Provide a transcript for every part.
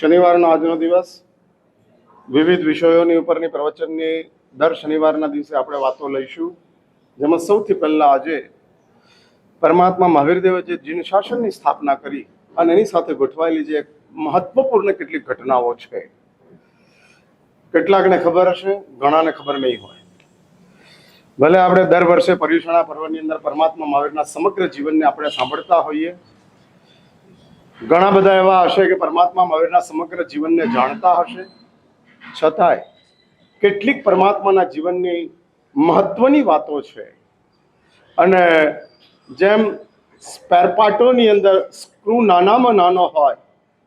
શનિવારનો આજનો દિવસ વિવિધ વિષયોની ઉપરની પ્રવચનની દર શનિવારના દિવસે આપણે વાતો લઈશું. જેમાં સૌથી પહેલા આજે પરમાત્મા મહાવીરદેવે જે જીન શાસનની સ્થાપના કરી અને એની સાથે ગોઠવાયેલી જે મહત્વપૂર્ણ કેટલીક ઘટનાઓ છે. કેટલાકને ખબર હશે, ઘણાને ખબર નહીં હોય. ભલે આપણે દર વર્ષે પર્યુષણા પર્વની અંદર પરમાત્મા મહાવીરના સમગ્ર જીવનને આપણે સાંભળતા હોઈએ ઘણા બધા એવા હશે કે પરમાત્મા મહાવીરના સમગ્ર જીવનને જાણતા હશે. છતાંય કેટલીક પરમાત્માના જીવનની મહત્વની વાતો છે. અને જેમ સ્પેરપાટોની અંદર સ્ક્રૂ નાનામાં નાનો હોય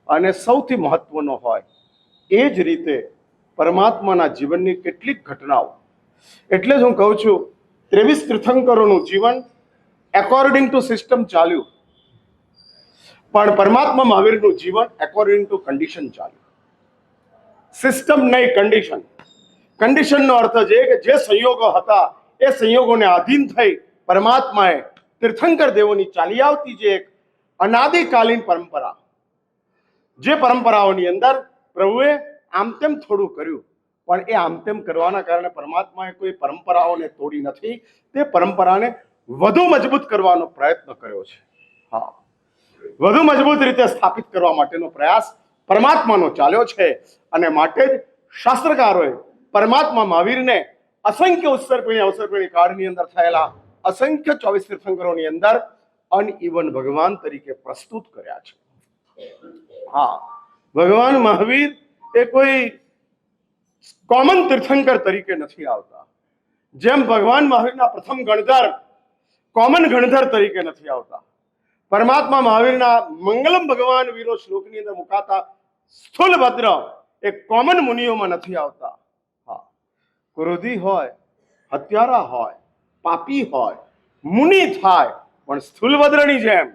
અને સૌથી મહત્વનો હોય, એ જ રીતે પરમાત્માના જીવનની કેટલીક ઘટનાઓ. એટલે જ હું કહું છું, ત્રેવીસ તીર્થંકરોનું જીવન એકોર્ડિંગ ટુ સિસ્ટમ ચાલ્યું. પણ પરમાત્મા મહાવીરનું જીવન એકોર્ડિંગ ટુ કન્ડિશન ચાલ્યું સિસ્ટમ નહીં કન્ડિશન કન્ડિશનનો અર્થ છે કે જે સંયોગો હતા, એ સંયોગોને આધીન થઈ પરમાત્માએ તીર્થંકર દેવોની ચાલી આવતી જે એક અનાદિકાલીન પરંપરા, જે પરંપરાઓની અંદર પ્રભુએ આમ તેમ થોડું કર્યું, પણ એ આમ તેમ કરવાના કારણે પરમાત્માએ કોઈ પરંપરાઓને તોડી નથી, તે પરંપરાને વધુ મજબૂત કરવાનો પ્રયત્ન કર્યો છે. હા. વધુ મજબૂત રીતે સ્થાપિત કરવા માટેનો પ્રયાસ પરમાત્માનો ચાલ્યો છે. અને માટે જ શાસ્ત્રકારોએ પરમાત્મા મહાવીરને અસંખ્ય ઉત્સર્પિણી, અવસર્પિણી કાળની અંદર થયેલા અસંખ્ય ચોવીસ તીર્થંકરોની અંદર અનઇવન ભગવાન તરીકે પ્રસ્તુત કર્યા છે. હા, ભગવાન મહાવીર એ કોઈ કોમન તીર્થંકર તરીકે નથી આવતા. જેમ ભગવાન મહાવીરના પ્રથમ ગણધર કોમન ગણધર તરીકે નથી આવતા. પરમાત્મા મહાવીરના મંગલમ ભગવાન વીરો શ્લોકની અંદર મુકાતા સ્થુલ ભદ્ર એ કોમન મુનિઓમાં નથી આવતા. હા. ક્રોધી હોય, હત્યારા હોય, પાપી હોય, મુનિ થાય, પણ સ્થુલભદ્રની જેમ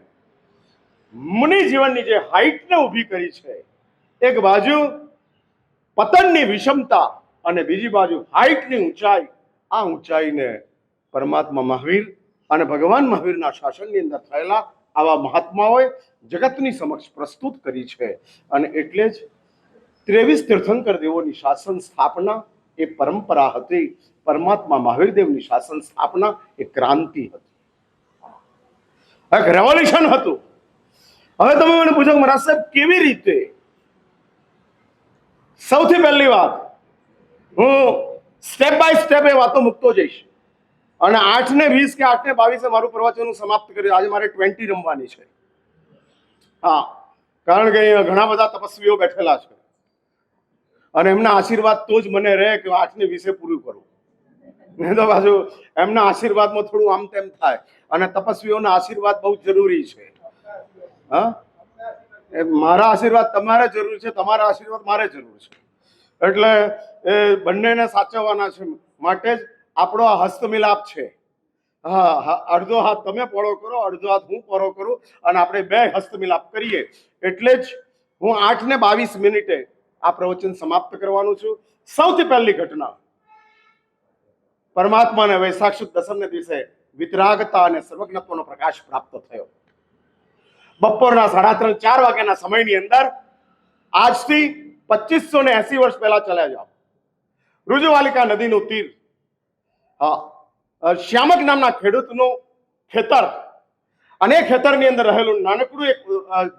મુનિ જીવનની જે હાઈટને ઊભી કરી છે, એક બાજુ પતનની વિષમતા અને બીજી બાજુ હાઈટની ઊંચાઈ, આ ઊંચાઈને પરમાત્મા મહાવીર અને ભગવાન મહાવીરના શાસનની અંદર થયેલા આવા મહાત્માઓએ જગતની સમક્ષ પ્રસ્તુત કરી છે. અને એટલે જ ત્રેવીસ તીર્થંકર દેવોની શાસન સ્થાપના એ પરંપરા હતી. પરમાત્મા મહાવીર દેવની શાસન સ્થાપના એ ક્રાંતિ હતી. એક રેવોલ્યુશન હતું. હવે તમે મને પૂછો મહારાજ સાહેબ, કેવી રીતે? સૌથી પહેલી વાત, હું સ્ટેપ બાય સ્ટેપ એ વાતો મૂકતો જઈશ. અને આઠ ને વીસ કે આઠ ને બાવીસે મારું પ્રવચન સમાપ્ત કર્યું. આજે મારે ટ્વેન્ટી રમવાની છે. હા, કારણ કે ઘણા બધા તપસ્વીઓ બેઠેલા છે. અને એમના આશીર્વાદ તો જ મને રહે કે આઠ ને વીસે પૂરું કરું. નહીં તો પાછું એમના આશીર્વાદમાં થોડું આમ તેમ થાય. અને તપસ્વીઓના આશીર્વાદ બહુ જરૂરી છે. હા? મારા આશીર્વાદ તમારે જરૂર છે, તમારા આશીર્વાદ મારે જરૂર છે. એટલે એ બંનેને સાચવવાના છે. માટે જ આપણો આ હસ્તમિલાપ છે. હા અડધો હાથ તમે પોળો કરો, અડધો હાથ હું પોળો કરું અને આપણે બે હસ્તમિલાપ કરીએ. એટલે જ હું આઠ ને બાવીસ મિનિટે આ પ્રવચન સમાપ્ત કરવાનું છું. સૌથી પહેલી ઘટના. પરમાત્માને વૈશાખ સુદ દસમને દિવસે વિતરાગતા અને સર્વજ્ઞત્વનો પ્રકાશ પ્રાપ્ત થયો. બપોરના સાડા ત્રણ, ચાર વાગ્યાના સમયની અંદર આજથી પચીસો ને એસી વર્ષ પહેલા ચલાવ્યા રુજુવાલિકા નદીનું તીર. શ્યામક નામના ખેડૂતનું ખેતર. અને ખેતરની અંદર રહેલું નાનકડું એક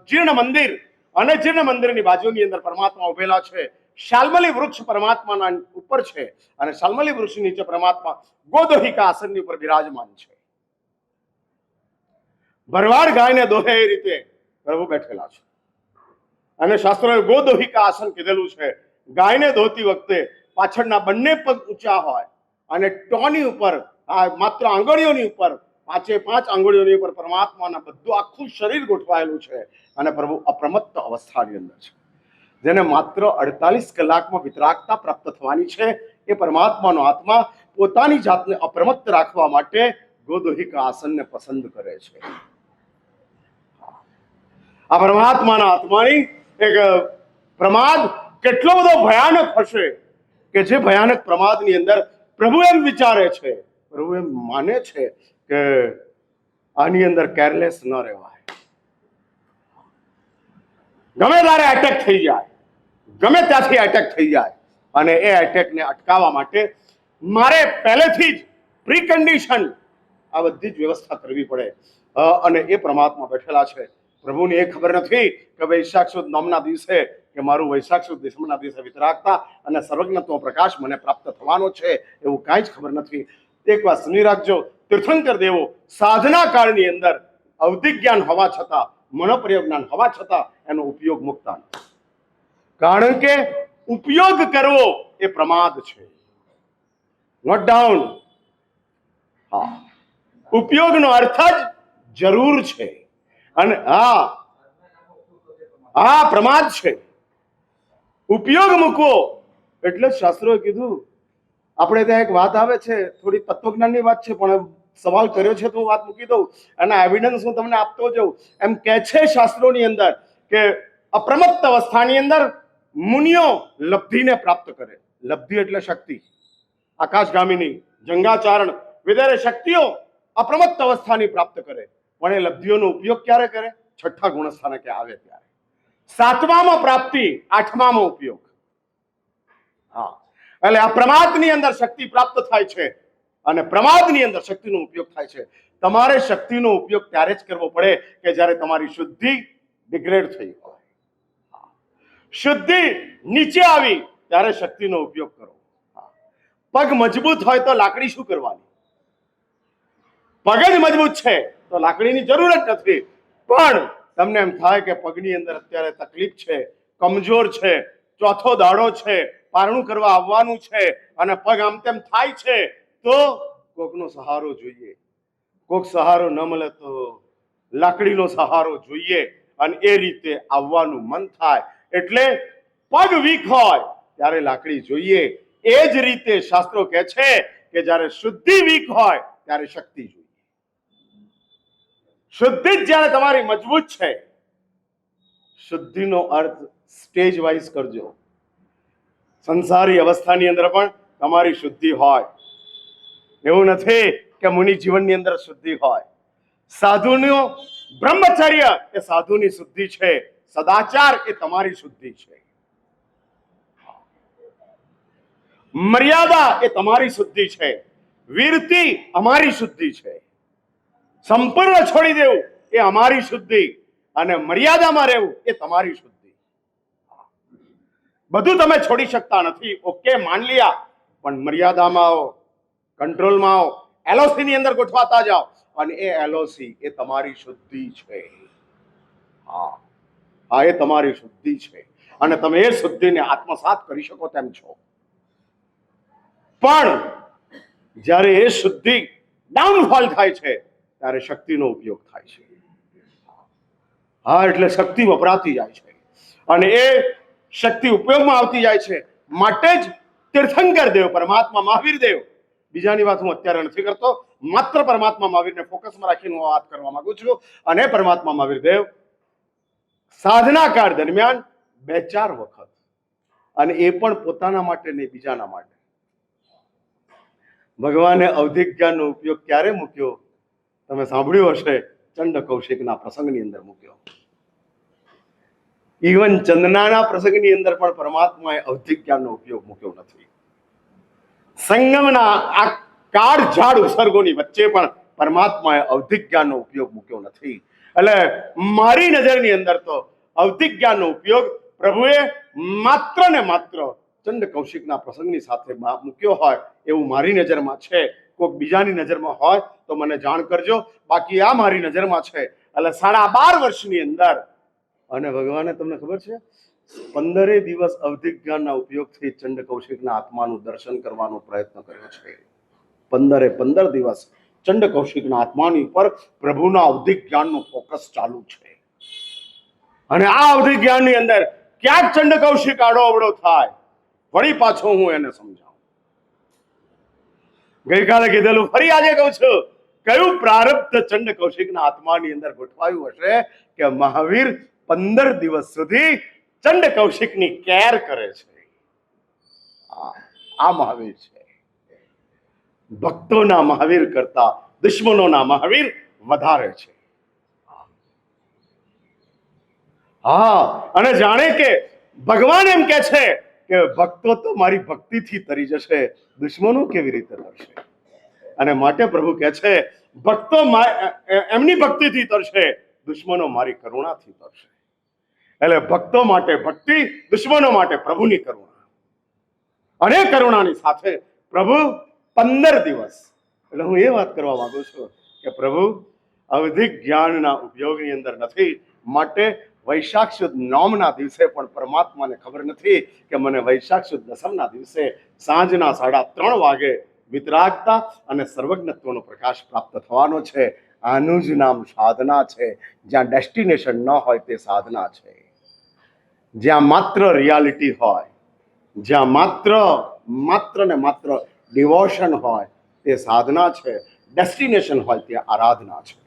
જીર્ણ મંદિર અને જીર્ણ મંદિરની બાજુની અંદર પરમાત્મા ઉભેલા છે. શાલમલી વૃક્ષ પરમાત્માના ઉપર છે અને શાલમલી વૃક્ષ નીચે પરમાત્મા ગોદોહિકા આસનની ઉપર બિરાજમાન છે. ભરવાડ ગાયને દોહે એ રીતે પ્રભુ બેઠેલા છે. અને શાસ્ત્રોએ ગોદોહિકા આસન કીધેલું છે. ગાયને ધોતી વખતે પાછળના બંને પગ ઊંચા હોય. અને ટોની ઉપર, આ માત્ર આંગળીઓની ઉપર, પાંચે પાંચ આંગળીઓની ઉપર પરમાત્માના બધું આખું શરીર ગોઠવાયેલું છે અને પ્રભુ અપ્રમત્ત અવસ્થાની અંદર છે. જેને માત્ર અડતાલીસ કલાકમાં વિતરાગતા પ્રાપ્ત થવાની છે, એ પરમાત્માનો આત્મા પોતાની જાતને અપ્રમત્ત રાખવા માટે ગોદોહિક આસનને પસંદ કરે છે. આ પરમાત્માના આત્માની એક પ્રમાદ કેટલો બધો ભયાનક હશે કે જે ભયાનક પ્રમાદની અંદર પ્રભુ એમ વિચારે છે, પ્રભુ એમ માને છે કે આની અંદર કેરલેસ ન રહેવાય. ગમે તારે એટેક થઈ જાય, ગમે ત્યાંથી એટેક થઈ જાય, અને એ એટેકને અટકાવવા માટે મારે પહેલેથી જ પ્રી કન્ડિશન આ બધી જ વ્યવસ્થા કરવી પડે. અને એ પ્રમાત્મા બેઠેલા છે. પ્રભુને એ ખબર નથી કે ભાઈ સુદ નામના દિવસે કે મારું વૈશાખ સુદ દસમના દિવસે વિતરાગતા અને સર્વજ્ઞત્વ પ્રકાશ મને પ્રાપ્ત થવાનો છે એવું કાંઈ જ ખબર નથી. એક વાત સુની રાખજો, તીર્થંકર દેવો, સાધના કાળની અંદર અવધિક જ્ઞાન હોવા છતાં, મનોપ્રયોગ જ્ઞાન હોવા છતાં એનો ઉપયોગ મુકતા કારણ કે ઉપયોગ કરવો એ પ્રમાદ છે. નોટ ડાઉન હા. ઉપયોગનો અર્થ જ જરૂર છે. અને હા હા, પ્રમાદ છે. ઉપયોગ મૂકવો એટલે શાસ્ત્રો શાસ્ત્રોએ કીધું, આપણે ત્યાં એક વાત આવે છે, થોડી તત્વજ્ઞાનની વાત છે, પણ સવાલ કર્યો છે તો હું વાત મૂકી દઉં અને એવિડન્સ હું તમને આપતો જઉં. એમ કે છે શાસ્ત્રોની અંદર કે અપ્રમત્ત અવસ્થાની અંદર મુનિઓ લબ્ધિને પ્રાપ્ત કરે. લબ્ધિ એટલે શક્તિ. આકાશગામીની જંગાચારણ વગેરે શક્તિઓ અપ્રમત્ત અવસ્થાની પ્રાપ્ત કરે. પણ એ લબ્ધિઓનો ઉપયોગ ક્યારે કરે? છઠ્ઠા ગુણસ્થાને કે આવે ત્યારે. સાતમામાં પ્રાપ્તિ, આઠમામાં ઉપયોગ. હા. એટલે આ પ્રમાદની અંદર શક્તિ પ્રાપ્ત થાય છે અને પ્રમાદની અંદર શક્તિનો ઉપયોગ થાય છે. તમારે શક્તિનો ઉપયોગ ત્યારે જ કરવો પડે કે જ્યારે તમારી શુદ્ધિ ડિગ્રેડ થઈ હોય. શુદ્ધિ નીચે આવી ત્યારે શક્તિનો ઉપયોગ કરો. પગ મજબૂત હોય તો લાકડી શું કરવાની? પગ જ મજબૂત છે તો લાકડીની જરૂર જ નથી. પણ તમને એમ થાય કે પગની અંદર અત્યારે તકલીફ છે, કમજોર છે, ચોથો દાડો છે, પારણું કરવા આવવાનું છે અને પગ આમ તેમ થાય છે, તો કોકનો સહારો જોઈએ. કોક સહારો ન મળે તો લાકડીનો સહારો જોઈએ અને એ રીતે આવવાનું મન થાય. એટલે પગ વીક હોય ત્યારે લાકડી જોઈએ. એ જ રીતે શાસ્ત્રો કહે છે કે જ્યારે શુદ્ધિ વીક હોય ત્યારે શક્તિ જોઈએ. શુદ્ધિ જ જ્યારે તમારી મજબૂત છે, શુદ્ધિનો અર્થ સ્ટેજ વાઇઝ કરજો. સંસારી અવસ્થાની અંદર પણ તમારી શુદ્ધિ હોય. એવું નથી કે મુનિ જીવનની અંદર શુદ્ધિ હોય. સાધુનો બ્રહ્મચર્ય એ સાધુની શુદ્ધિ છે. સદાચાર એ તમારી શુદ્ધિ છે. મર્યાદા એ તમારી શુદ્ધિ છે. વીરતી અમારી શુદ્ધિ છે. સંપૂર્ણ છોડી દેવું એ અમારી શુદ્ધિ અને મર્યાદામાં રહેવું એ તમારી શુદ્ધિ. બધું તમે છોડી શકતા નથી. ઓકે, માન લિયા. પણ મર્યાદામાં આવો, કંટ્રોલમાં આવો એલઓસી ની અંદર ગોઠવાતા જાઓ. અને એ એલઓસી એ તમારી શુદ્ધિ છે. હા હા, એ તમારી શુદ્ધિ છે. અને તમે એ શુદ્ધિને આત્મસાત કરી શકો તેમ છો. પણ જ્યારે એ શુદ્ધિ ડાઉનફોલ થાય છે ત્યારે શક્તિનો ઉપયોગ થાય છે. હા, એટલે શક્તિ વપરાતી જાય છે. અને એ શક્તિ ઉપયોગમાં આવતી જાય છે માટે જ તીર્થંકર દેવ પરમાત્મા મહાવીર દેવ. બીજાની વાત હું અત્યારે નથી કરતો, માત્ર પરમાત્મા મહાવીરને ફોકસમાં રાખીને હું વાત કરવા માંગુ છું. અને પરમાત્મા મહાવીર દેવ સાધના કાળ દરમિયાન બે ચાર વખત અને એ પણ પોતાના માટે નહીં, બીજાના માટે. ભગવાને અવધિક જ્ઞાનનો ઉપયોગ ક્યારે મૂક્યો? તમે સાંભળ્યું હશે ચંડ કૌશિકના પ્રસંગની અંદર મૂક્યો. ઇવન ચંદનાના પ્રસંગની અંદર પણ પરમાત્માએ અવધિક જ્ઞાનનો ઉપયોગ મૂક્યો નથી. સંગમના આ કાળ ઝાડ ઉસર્ગોની વચ્ચે પણ પરમાત્માએ અવધિક જ્ઞાનનો ઉપયોગ મૂક્યો નથી. એટલે મારી નજરની અંદર તો અવધિક જ્ઞાનનો ઉપયોગ પ્રભુએ માત્ર ને માત્ર ચંડ કૌશિકના પ્રસંગની સાથે મૂક્યો હોય એવું મારી નજરમાં છે. કોઈક બીજાની નજરમાં હોય તો મને જાણ કરજો, બાકી આ મારી નજરમાં છે. એટલે સાડા બાર વર્ષની અંદર, અને ભગવાને તમને ખબર છે? પંદરે દિવસ અવધિક જ્ઞાનના ઉપયોગથી ચંડ કૌશિકના આત્માનું દર્શન કરવાનો પ્રયત્ન કર્યો છે. પંદરે પંદર દિવસ ચંડ કૌશિકના આત્માની ઉપર પ્રભુના અવધિક જ્ઞાનનું ફોકસ ચાલુ છે. અને આ અવધિક જ્ઞાનની અંદર ક્યાંક ચંડ કૌશિક આડો અવડો થાય, વળી પાછો હું એને સમજાવું. ગઈકાલે કીધેલું, ફરી આજે કહું છું કયું પ્રારબ્ધ ચંડ કૌશિકના આત્માની અંદર ગોઠવાયું હશે કે મહાવીર પંદર દિવસ સુધી ચંડ કૌશિકની કેર કરે છે? આ મહાવીર છે. ભક્તોના મહાવીર કરતા દુશ્મનોના મહાવીર વધારે છે. હા, અને જાણે કે ભગવાન એમ કે છે કે ભક્તો તો મારી ભક્તિથી તરી જશે, દુશ્મનો કેવી રીતે તરશે? અને માટે પ્રભુ કહે છે ભક્તો એમની ભક્તિથી તરશે, દુશ્મનો મારી કરુણાથી તરશે. એટલે ભક્તો માટે ભક્તિ, દુશ્મનો માટે પ્રભુની કરુણા. અને કરુણાની સાથે પ્રભુ પંદર દિવસ. એટલે હું એ વાત કરવા માંગુ છું કે પ્રભુ અવધિક જ્ઞાનના ઉપયોગની અંદર નથી, માટે વૈશાખ સુદ નોમના દિવસે પણ પરમાત્માને ખબર નથી કે મને વૈશાખ સુદ દસમના દિવસે સાંજના સાડા ત્રણ વાગે વિતરાગતા અને સર્વજ્ઞત્વનો પ્રકાશ પ્રાપ્ત થવાનો છે. આનું જ નામ સાધના છે. જ્યાં ડેસ્ટિનેશન ન હોય તે સાધના છે. જ્યાં માત્ર રિયાલિટી હોય, જ્યાં માત્ર માત્ર ને માત્ર ડિવોશન હોય તે સાધના છે. ડેસ્ટિનેશન હોય તે આરાધના છે.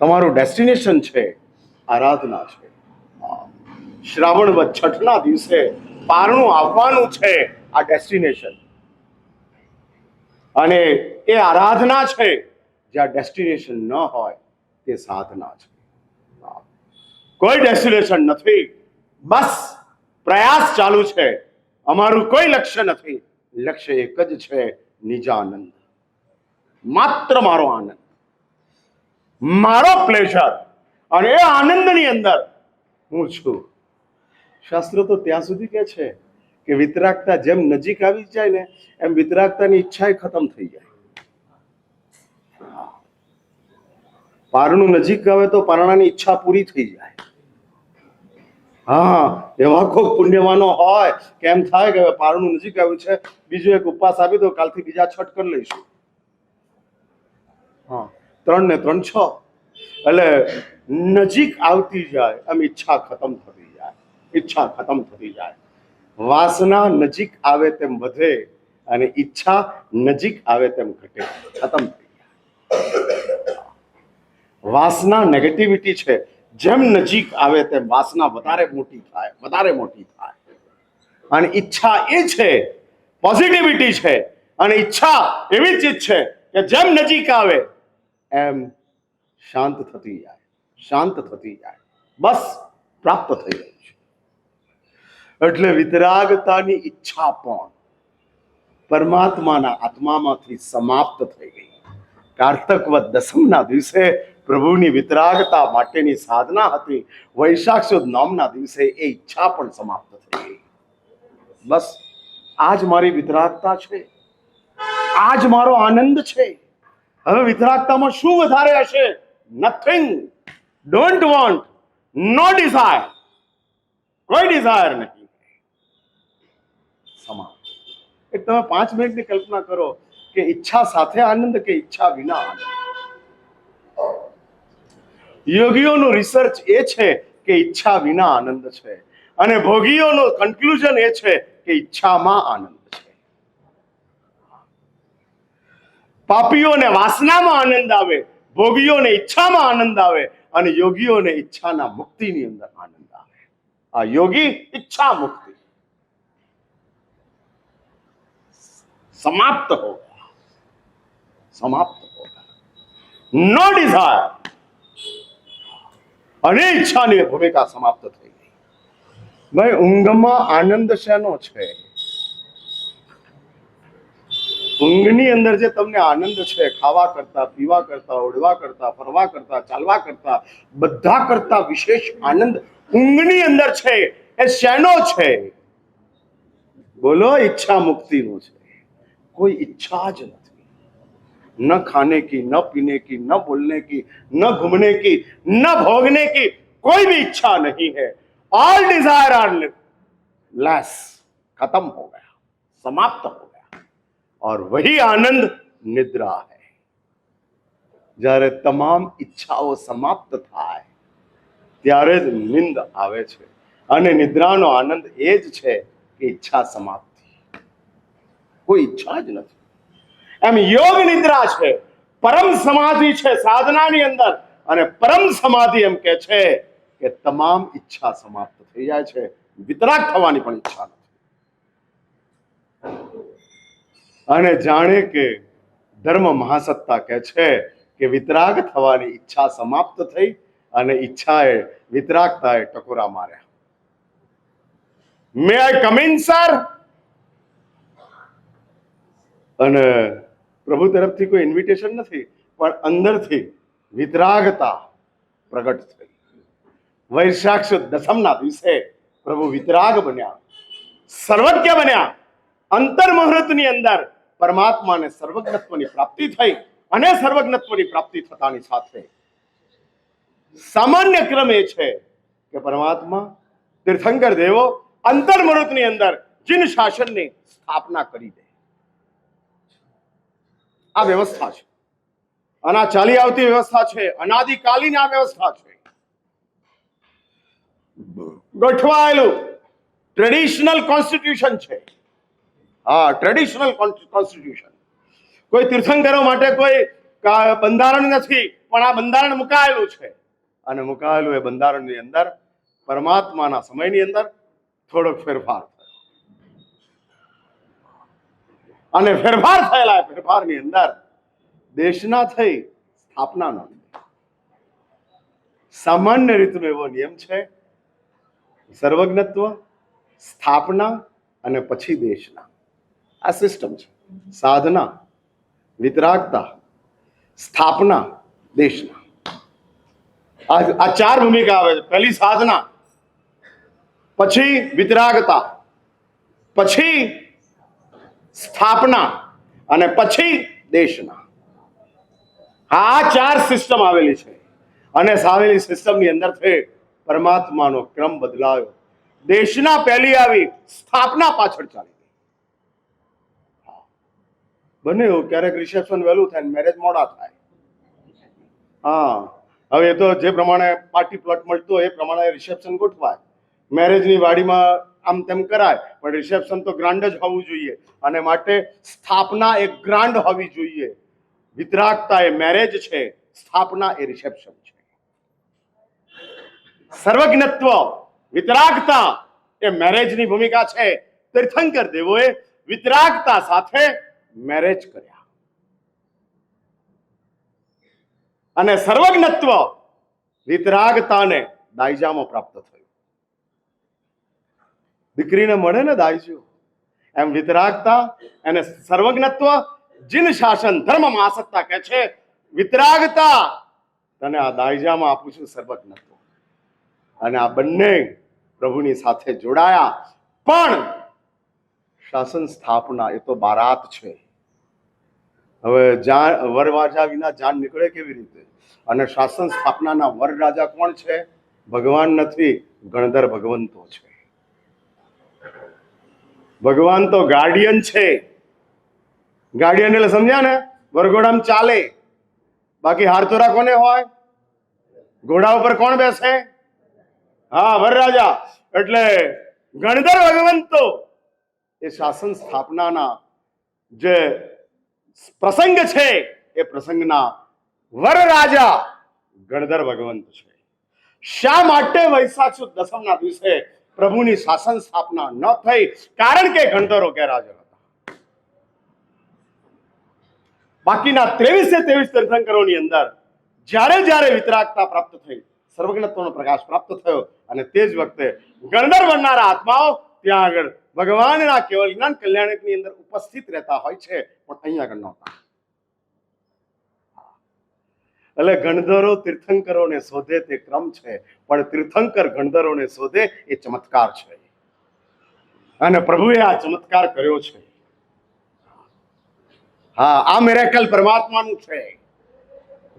તમારું ડેસ્ટિનેશન છે, આરાધના છે. શ્રાવણ છઠના દિવસે પારણું આવવાનું છે આ ડેસ્ટિનેશન અને એ આરાધના છે. જ્યાં ડેસ્ટિનેશન ન હોય, તે સાધના છે. કોઈ ડેસ્ટિનેશન નથી. બસ પ્રયાસ ચાલુ છે. અમારું કોઈ લક્ષ્ય નથી. લક્ષ્ય એક જ છે, નિજાનંદ. માત્ર મારો આનંદ. મારો પ્લેઝર અને એ આનંદની અંદર હું છું. શાસ્ત્ર તો ત્યાં સુધી કે છે કે વિતરાગતા જેમ નજીક આવી જાય ને, એમ વિતરાગતાની ઈચ્છા ખતમ થઈ જાય. પારણું નજીક આવે તો પારણાની ઈચ્છા પૂરી થઈ જાય. હા, એવા કોઈ પુણ્યવાનો હોય કેમ થાય કે પારણું નજીક આવ્યું છે, બીજો એક ઉપવાસ આપી દો, કાલથી બીજા છઠ કરી લઈશું. હા, ત્રણ ને ત્રણ છ. એટલે નજીક આવતી જાય, એમ ઈચ્છા ખતમ થતી જાય. ઈચ્છા ખતમ થતી જાય. વાસના નજીક આવે તેમ વધે અને ઈચ્છા નજીક આવે તેમ ઘટે. ખતમ. વાસના નેગેટિવિટી છે. જેમ નજીક આવે તેમ વાસના વધારે મોટી થાય, વધારે મોટી થાય. અને ઈચ્છા એ છે પોઝિટિવિટી છે. અને ઈચ્છા એવી ચીજ છે કે જેમ નજીક આવે, એમ શાંત થતી જાય, શાંત થતી જાય. બસ, પ્રાપ્ત થઈ જાય. એટલે વિતરાગતાની ઈચ્છા પણ પરમાત્માના આત્મામાંથી સમાપ્ત થઈ ગઈ. કાર્તકવત દસમના દિવસે પ્રભુની વિતરાગતા માટેની સાધના હતી. વૈશાખ સુદ નોમના દિવસે એ ઈચ્છા પણ સમાપ્ત થઈ ગઈ. બસ, આજ મારી વિતરાગતા છે. આજ મારો આનંદ છે. હવે વિતરાગતામાં શું વધારે હશે? Nothing don't want no desire કોઈ ડિઝાયર નહીં સમાપ્ત એક તમે પાંચ મિનિટની કલ્પના કરો કે ઈચ્છા સાથે આનંદ કે ઈચ્છા વિના આનંદ. યોગીઓનું રિસર્ચ એ છે કે ઈચ્છા વિના આનંદ છે. અને ભોગીઓનું કન્ક્લુઝન એ છે કે ઈચ્છામાં આનંદ છે. પાપીઓને વાસનામાં આનંદ આવે, ભોગીઓને ઈચ્છામાં આનંદ આવે, અને યોગીઓને ઈચ્છાના મુક્તિની અંદર આનંદ આવે. આ યોગી ઈચ્છા મુક્તિ. समाप्त हो गया समाप्त हो गया नो डिजायर અને ઈચ્છાની ભૂમિકા સમાપ્ત થઈ ગઈ ભાઈ ઊંઘમાં આનંદ શેનો છે ઊંઘની અંદર જે તમને આનંદ છે ખાવા કરતા પીવા કરતા ઓઢવા કરતા ફરવા કરતા ચાલવા કરતા બધા કરતા વિશેષ આનંદ ઊંઘની અંદર છે એ શેનો છે બોલો ઈચ્છા મુક્તિનો છે कोई इच्छा ज नहीं न खाने की न पीने की न बोलने की न घूमने की न भोगने की कोई भी इच्छा नहीं है ऑल डिजायर आर लेस खत्म हो गया समाप्त हो गया और वही आनंद निद्रा है જ્યારે તમામ ઈચ્છાઓ સમાપ્ત થાય ત્યારે જ નિંદ આવે છે અને નિદ્રાનો આનંદ એ જ છે કે ઈચ્છા સમાપ્તિ કોઈ ઈચ્છા જ નથી. એમ યોગ નિદ્રા છે, પરમ સમાધિ છે સાધનાની અંદર. અને પરમ સમાધિ એમ કે છે કે તમામ ઈચ્છા સમાપ્ત થઈ જાય છે, વિતરાગ થવાની પણ ઈચ્છા નથી. અને જાણે કે ધર્મ મહાસત્તા કહે છે કે વિતરાગ થવાની ઈચ્છા સમાપ્ત થઈ અને ઈચ્છાએ વિતરાગતાએ ટકોરા માર્યા મે આઈ કમ સર અને પ્રભુ તરફથી કોઈ ઇન્વિટેશન નથી, પણ અંદરથી વિતરાગતા પ્રગટ થઈ. વૈશાખ સુદ દસમના દિવસે પ્રભુ વિતરાગ બન્યા. સર્વજ્ઞ બન્યા. અંતર મુહૂર્તની અંદર પરમાત્માને સર્વજ્ઞત્વની પ્રાપ્તિ થઈ અને સર્વજ્ઞત્વની પ્રાપ્તિ થતાની સાથે. સામાન્ય ક્રમ એ છે કે પરમાત્મા, તીર્થંકર દેવો અંતર મુહૂર્તની અંદર જિન શાસનની સ્થાપના કરી દે. આ વ્યવસ્થા છે. અને આ ચાલી આવતી વ્યવસ્થા છે, અનાદિકાલીન આ વ્યવસ્થા છે. ગોઠવાયેલું ટ્રેડિશનલ કોન્સ્ટિટ્યુશન છે. હા ટ્રેડિશનલ કોન્સ્ટિટ્યુશન કોઈ તીર્થંકરો માટે કોઈ બંધારણ નથી, પણ આ બંધારણ મુકાયેલું છે. અને મુકાયેલું એ બંધારણની અંદર પરમાત્માના સમયની અંદર થોડોક ફેરફાર થયો અને ફેરફાર થયેલા ફેરફારની અંદર દેશના થઈ સ્થાપના ન. સામાન્ય રીતનો એવો નિયમ છે, સર્વજ્ઞત્વ, સ્થાપના અને પછી દેશના. આ સિસ્ટમ છે. સાધના, વિતરાગતા, સ્થાપના, દેશના. આ ચાર ભૂમિકા આવે છે. પહેલી સાધના, પછી વિતરાગતા, પછી સ્થાપના અને પછી દેશના. આ ચાર સિસ્ટમ આવેલી છે. અને આવેલી સિસ્ટમની અંદરથી પરમાત્માનો ક્રમ બદલાયો. દેશના પહેલી આવી સ્થાપના પાછળ ચાલી બને એવું ક્યારેક રિસેપ્શન વહેલું થાય મેરેજ મોડા થાય. હા. હવે એ તો જે પ્રમાણે પાર્ટી પ્લોટ મળતો એ પ્રમાણે રિસેપ્શન ગોઠવાય. મેરેજની વાડીમાં આમ તેમ કરાય. પણ રિસેપ્શન તો ગ્રાન્ડ જ હોવું જોઈએ. અને માટે સ્થાપના એ ગ્રાન્ડ હોવી જોઈએ. વિતરાગતા એ મેરેજ છે. સ્થાપના એ રિસેપ્શન છે. સર્વજ્ઞત્વ, વિતરાગતા એ મેરેજની ભૂમિકા છે. તીર્થંકર દેવોએ વિતરાગતા સાથે મેરેજ કર્યા. અને સર્વજ્ઞત્વ વિતરાગતાને દાયજામાં પ્રાપ્ત થયું. દીકરીને મળે ને દાયજો એમ વિતરાગતા અને સર્વજ્ઞત્વ જીન શાસન ધર્મમાં આસક્તા કે છે, વિતરાગતા. તને આ દાયજામાં આપું છું સર્વજ્ઞત્વ. અને આ બંને પ્રભુની સાથે જોડાયા. પણ શાસન સ્થાપના, એ તો બારાત છે. હવે જાન વરરાજા વિના જાન નીકળે કેવી રીતે? અને શાસન સ્થાપનાના વરરાજા કોણ છે? ભગવાન નથી, ગણધર ભગવંતો છે. ભગવાન તો ગાર્ડિયન છે. ગાર્ડિયન એટલે સમજ્યા ને? વરઘોડામ ચાલે. બાકી હારતોરા કોને હોય? ઘોડા ઉપર કોણ બેસે? હા, વરરાજા. એટલે ગણધર ભગવંતો. એ શાસન સ્થાપનાના જે પ્રસંગ છે, એ પ્રસંગના વરરાજા ગણધર ભગવંત છે. શા માટે વૈશાખ દસમના દિવસે પ્રભુની શાસન સ્થાપના ન થઈ, કારણ કે ગણધરો ગેરહાજર હતા. બાકીના ત્રેવીસે ત્રેવીસ તીર્થંકરોની અંદર જ્યારે જ્યારે વિતરાગતા પ્રાપ્ત થઈ, સર્વજ્ઞત્વનો પ્રકાશ પ્રાપ્ત થયો અને તે જ વખતે ગણધર બનનારા આત્માઓ ત્યાં આગળ ભગવાનના કેવલ જ્ઞાન કલ્યાણકની અંદર ઉપસ્થિત રહેતા હોય છે, પણ અહીંયા આગળ નહોતા. એટલે ગણધરો તીર્થંકરોને શોધે તે ક્રમ છે, પણ તીર્થંકર ગણધરોને શોધે એ ચમત્કાર છે. અને પ્રભુએ આ ચમત્કાર કર્યો છે. હા, આ મેરેકલ પરમાત્માનું છે.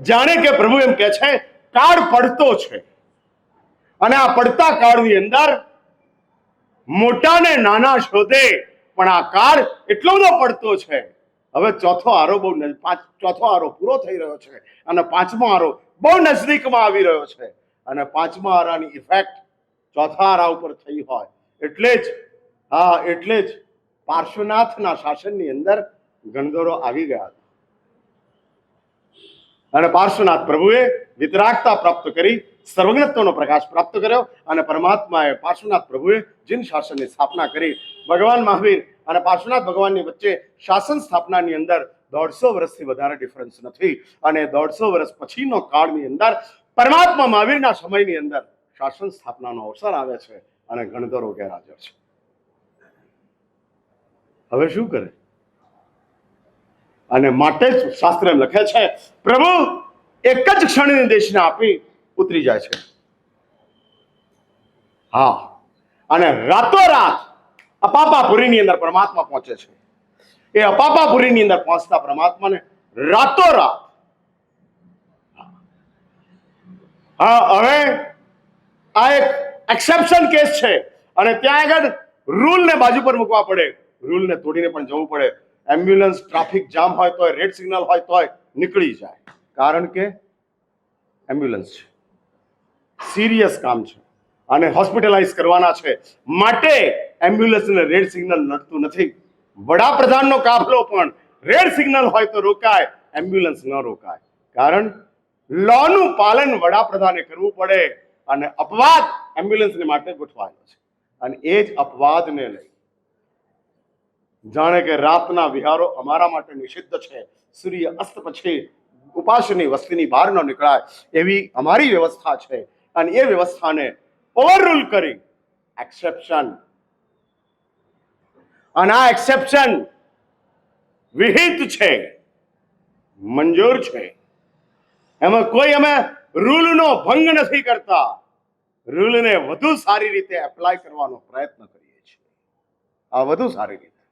જાણે કે પ્રભુ એમ કે છે, કાળ પડતો છે. અને આ પડતા કાળની અંદર મોટા ને નાના શોધે, પણ આ કાળ એટલો બધો પડતો છે. હવે ચોથો આરો બહુ પાંચ ચોથો આરો પૂરો થઈ રહ્યો છે અને પાંચમો આરો બહુ નજદીકમાં આવી રહ્યો છે. અને પાંચમા આરાની ઇફેક્ટ ચોથા આરા ઉપર થઈ હોય. એટલે જ, હા, એટલે જ પાર્શ્વનાથના શાસનની અંદર ગણધરો આવી ગયા હતા. અને પાર્શ્વનાથ પ્રભુએ વિતરાગતા પ્રાપ્ત કરી, સર્વજ્ઞત્વનો પ્રકાશ પ્રાપ્ત કર્યો અને પરમાત્માએ પાર્શ્વનાથ પ્રભુએ જીન શાસનની સ્થાપના કરી. ભગવાન મહાવીર અને પાર્શ્વનાથ ભગવાનની વચ્ચે શાસન સ્થાપનાની અંદર દોઢસો વર્ષથી વધારે ડિફરન્સ નથી. અને દોઢસો વર્ષ પછીનો કાળની અંદર પરમાત્મા મહાવીરના સમયની અંદર શાસન સ્થાપનાનો અવસર આવે છે અને ગણધરો ગેરહાજર છે. હવે શું કરે? અને માટે જ શાસ્ત્ર એમ લખે છે, પ્રભુ, એક જ ક્ષણની દેશને આપી ઉતરી જાય છે. હા. અને રાતોરાત અપાપાપુરીની અંદર પરમાત્મા પહોંચે છે. એ અપાપાપુરીની અંદર પહોંચતા પરમાત્માને રાતોરાત હા, હવે આ એક એક્સેપ્શન કેસ છે. અને ત્યાં આગળ રૂલને બાજુ પર મૂકવા પડે. રૂલને તોડીને પણ જવું પડે. એમ્બ્યુલન્સ ટ્રાફિક જામ હોય તોય રેડ સિગ્નલ હોય તોય નીકળી જાય. કારણ કે એમ્બ્યુલન્સ છે. સિરિયસ કામ છે. અને હોસ્પિટલાઇઝ કરવાના છે. માટે એમ્બ્યુલન્સને રેડ સિગ્નલ નડતું નથી. વડાપ્રધાનનો કાફલો પણ રેડ સિગ્નલ હોય તો રોકાય, એમ્બ્યુલન્સ ન રોકાય. કારણ લોનું પાલન વડાપ્રધાને કરવું પડે અને અપવાદ એમ્બ્યુલન્સને માટે ગોઠવાયો છે. અને એ જ અપવાદને લઈ જાણે કે રાતના વિહારો અમારા માટે નિષિદ્ધ છે. સૂર્ય અસ્ત પછી ઉપાસની વસ્તીની બહાર ન નીકળાય એવી અમારી વ્યવસ્થા છે. અને એ વ્યવસ્થાને ઓવરરૂલ કરી. એક્સેપ્શન અને આ એક્સેપ્શન વિહિત છે, મંજૂર છે. એમાં કોઈ અમે રૂલનો ભંગ નથી કરતા. રૂલને વધુ સારી રીતે એપ્લાય કરવાનો પ્રયત્ન કરીએ છીએ. આ વધુ સારી રીતે.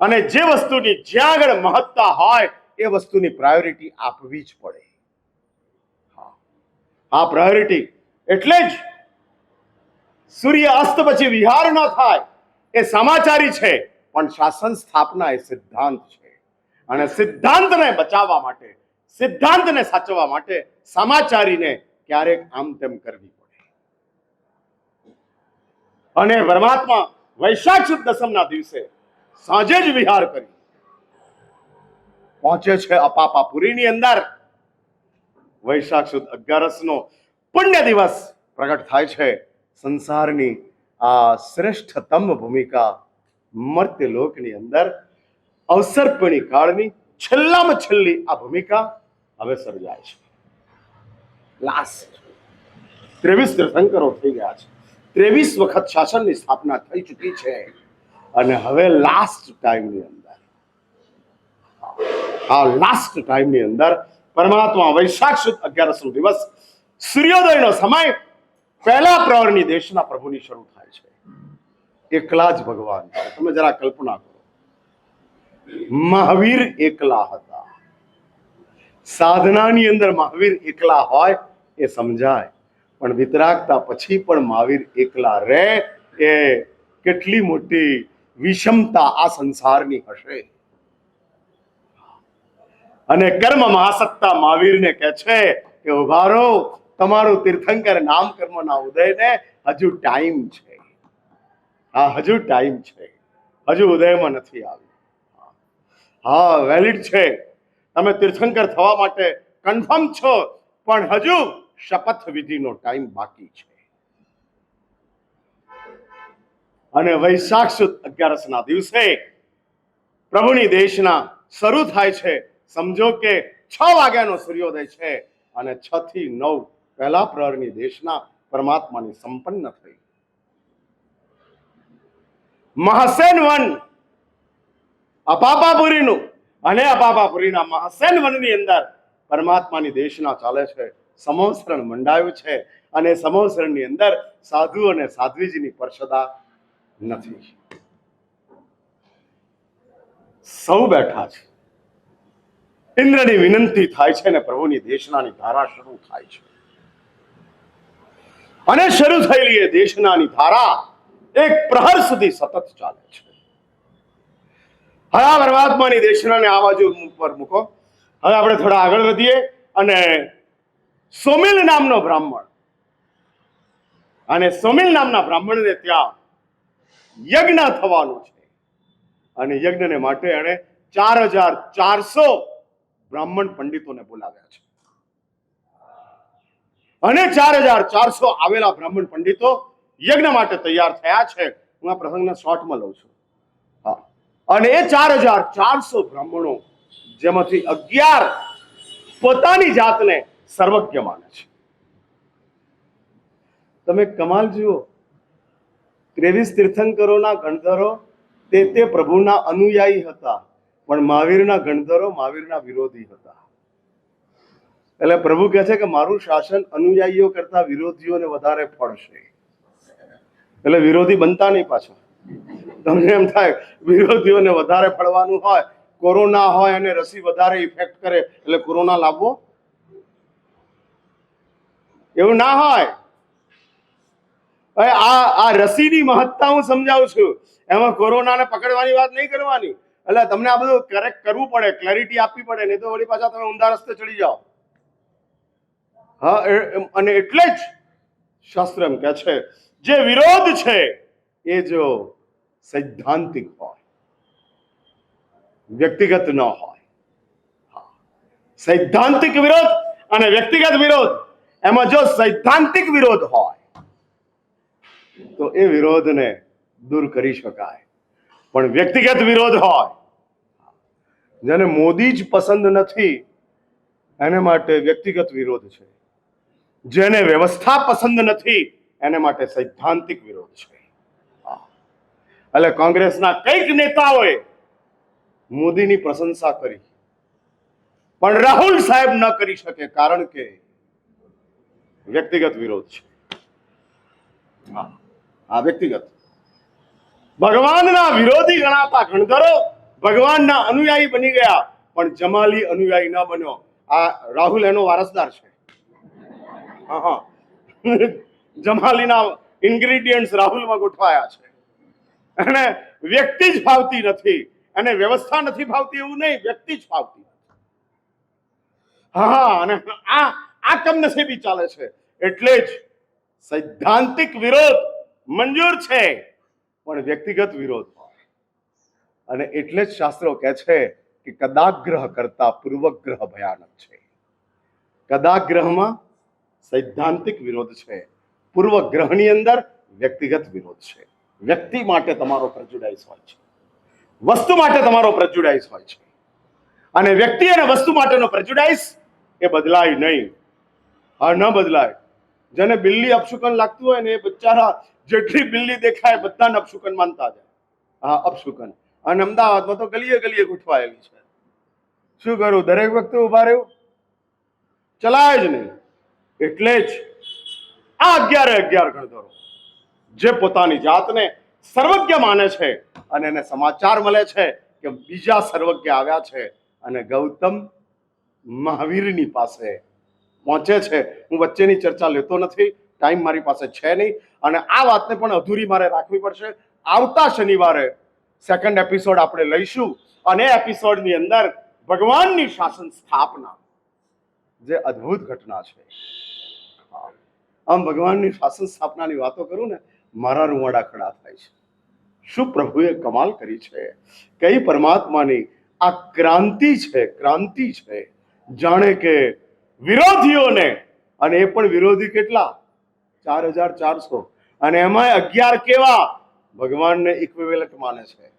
અને જે વસ્તુની જ્યાં આગળ મહત્તા હોય, એ વસ્તુની પ્રાયોરિટી આપવી જ પડે. હા. આ પ્રાયોરિટી એટલે જ સૂર્ય અસ્ત પછી વિહાર ન થાય. એ સમાચારી છે, પણ શાસન સ્થાપના એ સિદ્ધાંત છે. અને સિદ્ધાંતને બચાવવા માટે, સિદ્ધાંતને સાચવવા માટે સમાચારીને ક્યારેક આમ તેમ કરવી પડે. અને પરમાત્મા વૈશાખ સુદ દસમના દિવસે સાંજે જ વિહાર કરી. પહોંચે છે અપાપાપુરીની અંદર. વૈશાખ સુદ અગિયારસનો પુણ્ય દિવસ પ્રગટ થાય છે. સંસારની આ શ્રેષ્ઠતમ ભૂમિકા મર્ત્ય લોકની અંદર અવસરપણી કાળની છેલ્લામાં છેલ્લી આ ભૂમિકા હવે સર્જાય છે. લાસ્ટ ત્રેવીસ તીર્થંકરો થઈ ગયા છે. ત્રેવીસ વખત શાસનની સ્થાપના થઈ ચૂકી છે. અને હવે લાસ્ટ ટાઈમની અંદર આ લાસ્ટ ટાઈમની અંદર પરમાત્મા વૈશાખ સુદ અગિયારસનો દિવસ સૂર્યોદયનો સમય પહેલા પ્રવરની દેશના પ્રભુની શરૂ થાય છે. એકલા જ ભગવાન તમે જરા કલ્પના કરો. મહાવીર એકલા હતા. સાધનાની અંદર મહાવીર એકલા હોય એ સમજાય. પણ વિતરાગતા પછી પણ મહાવીર એકલા રહે એ કેટલી મોટી વિષમતા આ સંસારની હશે. અને કર્મ મહાસત્તા મહાવીરને કહે છે કે, ઊભા રહો તમારું તીર્થંકર નામ કર્મના ઉદયને હજુ ટાઈમ છે. હા, હજુ ટાઈમ છે. હજુ ઉદયમાં નથી આવ્યું. હા, વેલિડ છે. તમે તીર્થંકર થવા માટે કન્ફર્મ છો, પણ હજુ શપથ વિધિનો ટાઈમ બાકી છે. અને વૈશાખ સુદ અગિયારસના દિવસે પ્રભુની દેશના શરૂ થાય છે. સમજો કે છ વાગ્યાનો સૂર્યોદય છે અને છ થી નવ પહેલા પ્રહરની દેશના પરમાત્માની સંપન્ન થઈ. મહાસેન વન અપાપાપુરીનું અને અપાપાપુરીના મહાસેન વનની અંદર પરમાત્માની દેશના ચાલે છે, સમવસરણ મંડાયું છે અને સમવસરણની અંદર સાધુ અને સાધ્વીજીની પરસદા નથી. સૌ બેઠા છે. ઇન્દ્રની વિનંતી થાય છે અને પ્રભુની દેશનાની ધારા શરૂ થાય છે. અને શરૂ થયેલી એ દેશનાની ધારા એક પ્રહર સુધી સતત ચાલે છે. હવે આ પરમાત્માની દેશનાને આ બાજુ પર મૂકો. હવે આપણે થોડા આગળ વધીએ અને સોમિલ નામનો બ્રાહ્મણ. અને સોમિલ નામના બ્રાહ્મણને ત્યાં યજ્ઞ થવાનો છે. અને યજ્ઞને માટે એણે ચાર હજાર ચારસો બ્રાહ્મણ પંડિતોને બોલાવ્યા છે. અને ચાર હજાર ચારસો આવેલા બ્રાહ્મણ પંડિતો યજ્ઞ માટે તૈયાર થયા છે. હું આ પ્રસંગને શોર્ટમાં લઉં છું. હા. અને એ ચાર હજાર ચારસો બ્રાહ્મણો જેમાંથી અગિયાર પોતાની જાતને સર્વજ્ઞ માને છે. તમે કમાલ જુઓ. ત્રેવીસ તીર્થંકરોના ગણધરો તે તે પ્રભુના અનુયાયી હતા. પણ મહાવીરના ગણધરો મહાવીરના વિરોધી હતા. એટલે પ્રભુ કહે છે કે મારું શાસન અનુયાયીઓ કરતા વિરોધીઓને વધારે ફળશે. એટલે વિરોધી બનતા નહીં પાછો. તમને એમ થાય, વિરોધીઓને વધારે ફળવાનું હોય, કોરોના હોય અને રસી વધારે ઇફેક્ટ કરે, એટલે કોરોના લાવવો? એવું ના હોય. આ આ રસીની મહત્તા હું સમજાવું છું. એમાં કોરોનાને પકડવાની વાત નહીં કરવાની. એટલે તમને આ બધું કરેક્ટ કરવું પડે ક્લેરિટી આપવી પડે, નહીં તો વળી પાછા તમે ઊંધા રસ્તે ચડી જાઓ. હા અને એટલે જ શાસ્ત્ર એમ કહે છે, જે વિરોધ છે, એ જો સૈદ્ધાંતિક હોય. વ્યક્તિગત ન હોય. સૈદ્ધાંતિક વિરોધ અને વ્યક્તિગત વિરોધ, એમાં જો સૈદ્ધાંતિક વિરોધ હોય, તો એ વિરોધને દૂર કરી શકાય. પણ વ્યક્તિગત વિરોધ હોય, જેને મોદી જ પસંદ નથી, એને માટે વ્યક્તિગત વિરોધ છે. જેને વ્યવસ્થા પસંદ નથી, એને માટે સૈદ્ધાંતિક વિરોધ છે. એટલે કોંગ્રેસના કંઈક નેતાઓએ મોદીની પ્રશંસા કરી. પણ રાહુલ સાહેબ ન કરી શકે કારણ કે વ્યક્તિગત વિરોધ છે. આ વ્યક્તિગત. ભગવાનના વિરોધી ગણાતા ગણધરો ભગવાનના અનુયાયી બની ગયા, પણ જમાલી અનુયાયી ન બન્યો. આ રાહુલ એનો વારસદાર છે. જમાલીના ઇન્ગ્રેડિયન્ટ્સ રાહુલમાં ગોઠવાયા છે. અને વ્યક્તિ જ ભાવતી નથી. અને વ્યવસ્થા નથી ભાવતી એવું નહીં, વ્યક્તિ જ ભાવતી હા અને આ આ કમનસીબી ચાલે છે. એટલે જ સૈદ્ધાંતિક વિરોધ મંજૂર છે, પણ વ્યક્તિગત વિરોધ અને એટલે જ શાસ્ત્રો કહે છે કે કદાગ્રહ કરતા પૂર્વગ્રહ ભયાનક છે. કદાગ્રહમાં સૈદ્ધાંતિક વિરોધ છે. પૂર્વગ્રહની અંદર વ્યક્તિગત વિરોધ છે. વ્યક્તિ માટે તમારો પ્રેજ્યુડાઇઝ હોય છે. વસ્તુ માટે તમારો પ્રેજ્યુડાઇઝ હોય છે. અને વ્યક્તિ અને વસ્તુ માટેનો પ્રેજ્યુડાઇઝ એ બદલાય નહીં. હા, ન બદલાય. જેને બિલ્લી અપશુકન લાગતું હોય ને એ બચારા જેટલી બિલ્લી દેખાય બધાને અપશુકન માનતા જાય. હા, અપશુકન. અને અમદાવાદમાં તો ગલીએ ગલીએ ગોઠવાયેલી છે. શું કરું? દરેક વખતે ઊભા રહ્યું ચલાય જ નહીં. એટલે જ આ અગિયારે અગિયાર ગણધરો, જે પોતાની જાતને સર્વજ્ઞ માને છે અને એને સમાચાર મળે છે કે બીજા સર્વજ્ઞ આવ્યા છે અને ગૌતમ મહાવીરની પાસે પહોંચે છે હું વચ્ચેની ચર્ચા લેતો નથી, ટાઈમ મારી પાસે છે નહીં અને આ વાતને પણ અધૂરી મારે રાખવી પડશે આવતા શનિવારે સેકન્ડ એપિસોડ આપણે લઈશું અને એપિસોડની અંદર ભગવાનની શાસન સ્થાપના, જે અદ્ભુત ઘટના છે. આમ ભગવાનની શાસન સ્થાપનાની વાતો કરું ને, મારા રૂવાડા ખડા થાય છે. શું પ્રભુએ કમાલ કરી છે? કઈ પરમાત્માની આ ક્રાંતિ છે ક્રાંતિ છે? જાણે કે વિરોધીઓને, અને એ પણ વિરોધી કેટલા? ચાર હજાર ચારસો. અને એમાં અગિયાર કેવા ભગવાનને ઇક્વિવેલન્ટ માને છે.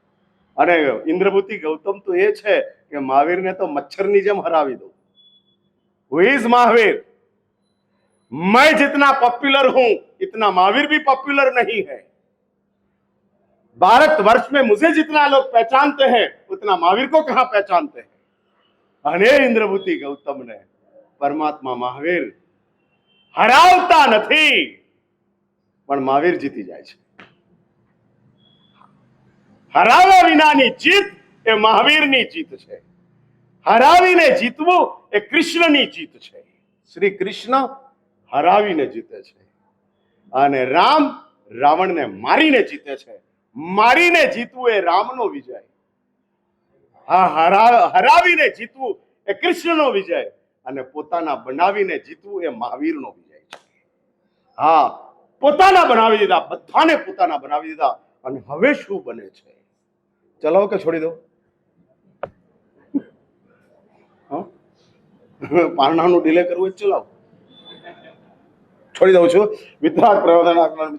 અને ઇન્દ્રભૂતિ ગૌતમ તો એ છે કે મહાવીરને તો મચ્છરની જેમ હરાવી દઉં. Who is Mahavir? मैं जितना पॉपुलर हूं इतना महावीर भी पॉपुलर नहीं है भारत वर्ष में मुझे जितना लोग पहचानते हैं उतना महावीर को कहां पहचानते हैं અને ઇન્દ્રભૂતિ ગૌતમને પરમાત્મા મહાવીર હરાવતા નથી પણ મહાવીર જીતી જાય છે હરાવ્યા વિનાની જીત એ મહાવીરની જીત છે હરાવીને જીતવું એ કૃષ્ણની જીત છે શ્રી કૃષ્ણ હરાવીને જીતે છે. અને રામ રાવણને મારીને જીતે છે. મારીને જીતવું એ રામનો વિજય. હરા, હરાવીને જીતવું એ કૃષ્ણનો વિજય. અને પોતાના બનાવીને જીતવું એ મહાવીરનો વિજય છે. હા, પોતાના બનાવી દીધા, બધાને પોતાના બનાવી દીધા. અને હવે શું બને છે? ચલાવો કે છોડી દો? પારણાનું ડિલે કરવું એ ચલાવો. છોડી દઉં છું. વિતરાગ મિત્રો